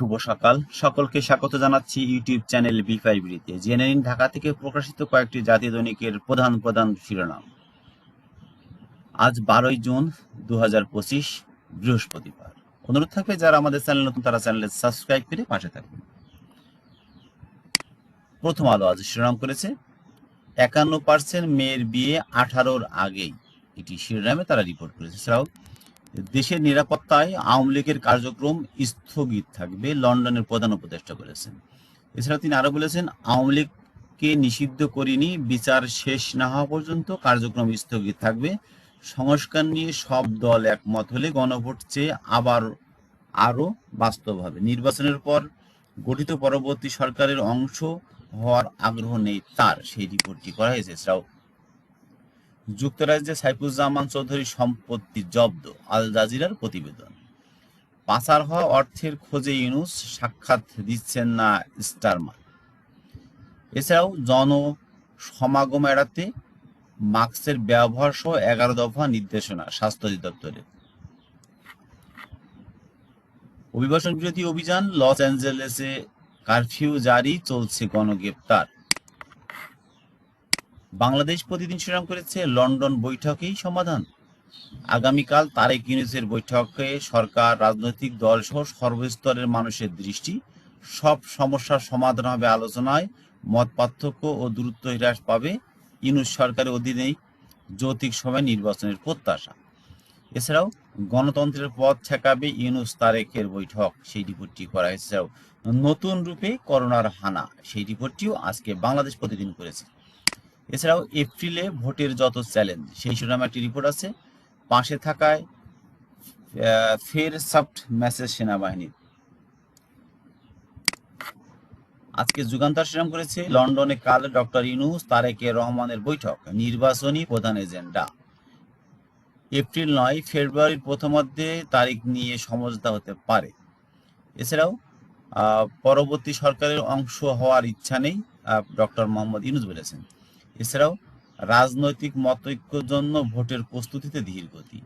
শুভ সকাল। সকলকে স্বাগত জানাচ্ছি ইউটিউব চ্যানেল বি ফাইভরিতে জেনে নিন ঢাকা থেকে প্রকাশিত কয়েকটি জাতীয় দৈনিকের প্রধান প্রধান শিরোনাম। আজ বারোই জুন দু পঁচিশ, বৃহস্পতিবার। অনুরোধ থাকবে যারা আমাদের চ্যানেল নতুন, তারা চ্যানেলে সাবস্ক্রাইব করে পাশে থাকবেন প্রথম আলো আজ শিরোনাম করেছে, একান্ন পার্সেন্ট মেয়ের বিয়ে আঠারোর আগেই। এটি শিরোনামে তারা রিপোর্ট করেছে। এছাড়াও দেশের নিরাপত্তায় আওয়ামী লীগের কার্যক্রম স্থগিত থাকবে, লন্ডনের প্রধান উপদেষ্টা বলেছেন। এছাড়া তিনি আরও বলেছেন, আওয়ামী লীগকে নিষিদ্ধ করিনি, বিচার শেষ না হওয়া পর্যন্ত কার্যক্রম স্থগিত থাকবে। সংস্কার নিয়ে সব দল একমত হলে গণভোট চেয়ে আবার আরও বাস্তব হবে। নির্বাচনের পর গঠিত পরবর্তী সরকারের অংশ হওয়ার আগ্রহ নেই তার, সেই রিপোর্টটি করা হয়েছে। এছাড়াও যুক্তরাজ্যে সাইফুজ্জামান চৌধুরীর সম্পত্তি জব্দ, আল জাজিরার প্রতিবেদন। পাচার হওয়া অর্থের খোঁজে ইউনুস সাক্ষাৎ দিচ্ছেন না স্টারমার এছাড়াও জন সমাগম এড়াতে মাস্কের ব্যবহার সহ এগারো দফা নির্দেশনা স্বাস্থ্য অধিদপ্তরের। অভিবাসন বিরোধী অভিযান লস অ্যাঞ্জেলেসে কারফিউ জারি, চলছে গণগ্রেপ্তার। বাংলাদেশ প্রতিদিন শিরোনাম করেছে লন্ডন বৈঠকেই সমাধান। আগামীকাল তারেক ইউনুসের বৈঠকে সরকার, রাজনৈতিক দল সহ সর্বস্তরের মানুষের দৃষ্টি। সব সমস্যার সমাধান হবে আলোচনায়। মত পার্থক্য ও দূরত্ব হ্রাস পাবে ইউনুস সরকারের অধীনেই যৌতিক সময় নির্বাচনের প্রত্যাশা। এছাড়াও গণতন্ত্রের পথ ঠেকাবে ইউনুস তারেকের বৈঠক। সেই রিপোর্টটি করা হয়েছে। নতুন রূপে করোনার হানা। সেই রিপোর্টটিও আজকে বাংলাদেশ প্রতিদিন করেছে। এছাড়াও এপ্রিলে ভোটের যত চ্যালেঞ্জ, সেই শিরোনামে একটি রিপোর্ট আছে, পাশে থাকায় ফের সফট মেসেজ সেনাবাহিনীর আজকে যুগান্তর শিরোনাম করেছে লন্ডনে কাল ডক্টর ইউনুস তারেকে রহমানের বৈঠক, নির্বাচনী প্রধান এজেন্ডা। এপ্রিল নয়, ফেব্রুয়ারির প্রথমার্ধে তারিখ নিয়ে সমঝোতা হতে পারে। এছাড়াও পরবর্তী সরকারের অংশ হওয়ার ইচ্ছা নেই ডক্টর মোহাম্মদ ইউনুস বলেছেন। এছাড়াও রাজনৈতিক মতৈক্যের জন্য ভোটের প্রস্তুতিতে ধীর গতি।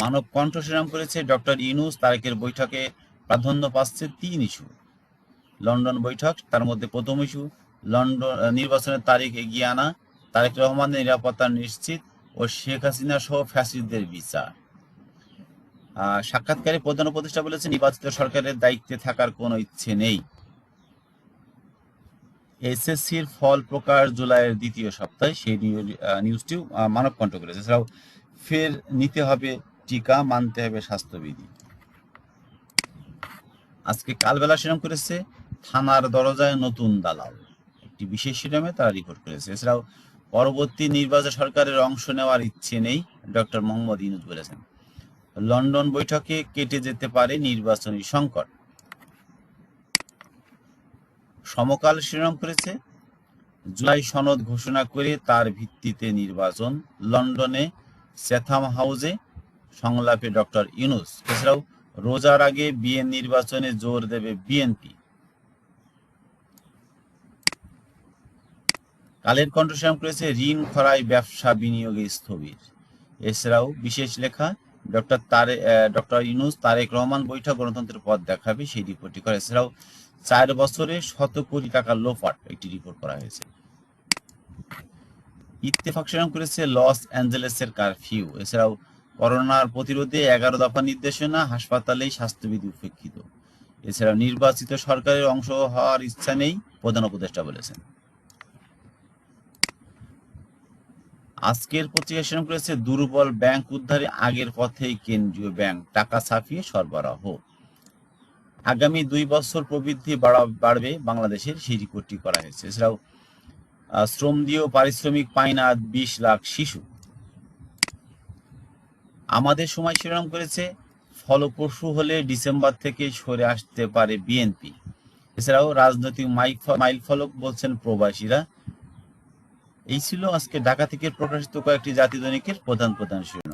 মানব কণ্ঠ শিরাম করেছে ডক্টর ইউনুস। তারেকের বৈঠকে প্রাধান্য পাচ্ছে তিন ইস্যু। লন্ডন বৈঠক, তার মধ্যে প্রথম ইস্যু, লন্ডন নির্বাচনের তারিখ এগিয়ে আনা, তারেক রহমানের নিরাপত্তা নিশ্চিত ও শেখ হাসিনা সহ ফ্যাসিস্টদের বিচার। সাক্ষাৎকারে প্রধান উপদেষ্টা বলেছে নির্বাচিত সরকারের দায়িত্বে থাকার কোনো ইচ্ছে নেই। এসএসসির ফল প্রকাশ জুলাইয়ের দ্বিতীয় সপ্তাহে, সেই নিউজটিও মানব কণ্ঠ করেছে এছাড়াও ফের নিতে হবে টিকা, মানতে হবে স্বাস্থ্যবিধি। আজকে কালবেলা শিরোনাম করেছে, থানার দরজায় নতুন দালাল। একটি বিশেষ শিরোনামে তারা রিপোর্ট করেছে। এছাড়াও পরবর্তী নির্বাচন সরকারের অংশ নেওয়ার ইচ্ছে নেই, ডক্টর মোহাম্মদ ইনুজ বলেছেন। লন্ডন বৈঠকে কেটে যেতে পারে নির্বাচনী সংকট। সমকাল শিরোনাম করেছে। জুলাই সনদ ঘোষণা করে তার ভিত্তিতে নির্বাচন লন্ডনে স্যাথাম হাউসে সংলাপে ডক্টর ইউনুস। এছাড়াও রোজার আগে বিএ নির্বাচনে জোর দেবে বিএনপি। কালের কণ্ঠ শিরোনাম করেছে, ঋণ খরায় ব্যবসা বিনিয়োগে স্থবির। এছাড়াও বিশেষ লেখা, ডক্টর তারে ডক্টর ইউনুস তারেক রহমান বৈঠক গণতন্ত্রের পথ দেখাবে সেই রিপোর্টটি করে। এছাড়াও চার বছরে শত কোটি টাকা লোফাট একটি রিপোর্ট করা হয়েছে। ইত্তেফাক শিরোনাম করেছে লস অ্যাঞ্জেলেসের কারফিউ। এছাড়াও করোনার প্রতিরোধে এগারো দফা নির্দেশনা, হাসপাতালেই স্বাস্থ্যবিধি উপেক্ষিত। এছাড়াও নির্বাচিত সরকারের অংশ হওয়ার ইচ্ছা নেই, প্রধান উপদেষ্টা বলেছেন। আজকের পত্রিকা শিরোনাম করেছে, দুর্বল ব্যাংক উদ্ধারে আগের পথেই কেন্দ্রীয় ব্যাংক টাকা ছাপিয়ে সরবরাহ। আগামী দুই বছর প্রবৃদ্ধি বাড়বে বাংলাদেশের সেই রিপোর্টটি করা হয়েছে। এছাড়াও শ্রম দিয়েও পারিশ্রমিক পায় না বিশ লাখ শিশু। আমাদের সময় শিরোনাম করেছে, ফলপ্রসূ হলে ডিসেম্বর থেকে সরে আসতে পারে বিএনপি। এছাড়াও, রাজনৈতিক মাইল মাইল ফলক বলছেন প্রবাসীরা। এই ছিল আজকে ঢাকা থেকে প্রকাশিত কয়েকটি জাতি দৈনিকের প্রধান প্রধান শিরোনাম।